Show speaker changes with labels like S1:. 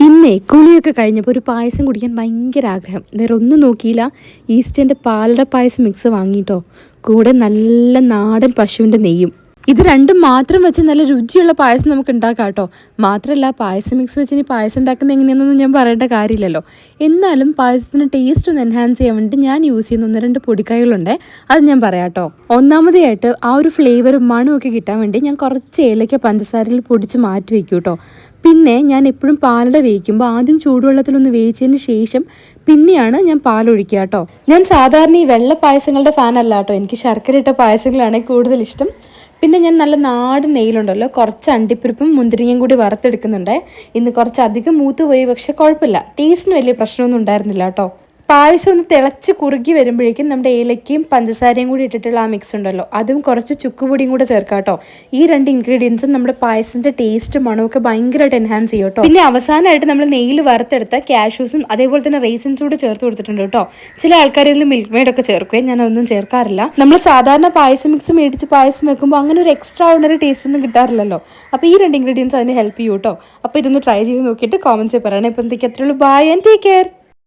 S1: ഇന്നേ കുളിയൊക്കെ കഴിഞ്ഞപ്പോൾ ഒരു പായസം കുടിക്കാൻ ഭയങ്കര ആഗ്രഹം. വേറെ ഒന്നും നോക്കിയില്ല. ഈസ്റ്റേന്റെ പാലട പായസം മിക്സ് വാങ്ങിയിട്ടോ കൂടെ നല്ല നാടൻ പശുവിന്റെ നെയ്യും. ഇത് രണ്ടും മാത്രം വെച്ച് നല്ല രുചിയുള്ള പായസം നമുക്ക് ഉണ്ടാക്കാം കേട്ടോ മാത്രമല്ല പായസം മിക്സ് വെച്ച് ഇനി പായസം ഉണ്ടാക്കുന്നത് എങ്ങനെയാണെന്നൊന്നും ഞാൻ പറയേണ്ട കാര്യമില്ലല്ലോ. എന്നാലും പായസത്തിന് ടേസ്റ്റ് ഒന്ന് എൻഹാൻസ് ചെയ്യാൻ വേണ്ടി ഞാൻ യൂസ് ചെയ്യുന്ന ഒന്ന് രണ്ട് പൊടിക്കൈകളുണ്ട് അത് ഞാൻ പറയാം കേട്ടോ ഒന്നാമതായിട്ട് ആ ഒരു ഫ്ലേവറും മണമൊക്കെ കിട്ടാൻ വേണ്ടി ഞാൻ കുറച്ച് ഏലക്ക പഞ്ചസാരയിൽ പൊടിച്ച് മാറ്റി വെക്കും കേട്ടോ പിന്നെ ഞാൻ എപ്പോഴും പാലട വേവിക്കുമ്പോൾ ആദ്യം ചൂടുവെള്ളത്തിലൊന്ന് വേവിച്ചതിന് ശേഷം പിന്നെയാണ് ഞാൻ പാലൊഴിക്കുക കേട്ടോ. ഞാൻ സാധാരണ ഈ വെള്ള പായസങ്ങളുടെ ഫാൻ അല്ല കേട്ടോ. എനിക്ക് ശർക്കര ഇട്ട പായസങ്ങളാണ് കൂടുതൽ ഇഷ്ടം. പിന്നെ ഞാൻ നല്ല നാട് നെയ്യിലുണ്ടല്ലോ. കുറച്ച് അണ്ടിപ്പരിപ്പും മുന്തിരിങ്ങയും കൂടി വറുത്തെടുക്കുന്നുണ്ട്. ഇന്ന് കുറച്ച് അധികം മൂത്ത് പോയി പക്ഷേ കുഴപ്പമില്ല. ടേസ്റ്റിന് വലിയ പ്രശ്നമൊന്നും ഉണ്ടായിരുന്നില്ല കേട്ടോ. പായസം ഒന്ന് തിളച്ച് കുറുകി വരുമ്പോഴേക്കും നമ്മുടെ ഏലക്കയും പഞ്ചസാരയും കൂടി ഇട്ടിട്ടുള്ള ആ മിക്സ് ഉണ്ടല്ലോ. അതും കുറച്ച് ചുക്കുപൊടിയും കൂടെ ചേർക്കാട്ടോ കേട്ടോ. ഈ രണ്ട് ഇൻഗ്രീഡിയൻസും നമ്മുടെ പായസത്തിന്റെ ടേസ്റ്റ് മണമൊക്കെ ഭയങ്കരമായിട്ട് എൻഹാൻസ് ചെയ്യും കേട്ടോ. പിന്നെ അവസാനമായിട്ട് നമ്മൾ നെയ്യിൽ വറുത്തെടുത്ത കാഷ്യൂസും അതേപോലെ തന്നെ റേസിൻസും കൂടെ ചേർത്ത് കൊടുത്തിട്ടുണ്ട് കേട്ടോ. ചില ആൾക്കാർ ഇതിൽ മിൽക്ക് മെയ്ഡൊക്കെ ചേർക്കുകയും ഞാൻ ഒന്നും ചേർക്കാറില്ല. നമ്മൾ സാധാരണ പായസം മിക്സ് മേടിച്ച് പായസം വെക്കുമ്പോൾ അങ്ങനെ ഒരു എക്സ്ട്രാ ഓർഡിനറി ടേസ്റ്റ് ഒന്നും കിട്ടാറില്ലല്ലോ. അപ്പോൾ ഈ രണ്ട് ഇൻഗ്രീഡിയൻസ് അതിന് ഹെൽപ്പ് ചെയ്യും കേട്ടോ. അപ്പോൾ ഇതൊന്ന് ട്രൈ ചെയ്ത് നോക്കിയിട്ട് കോമൻസ് പറയണം. ഇപ്പം എന്തൊക്കെ അത്രയുള്ളൂ ബൈ ആൻഡ് ടേക്ക് കെയർ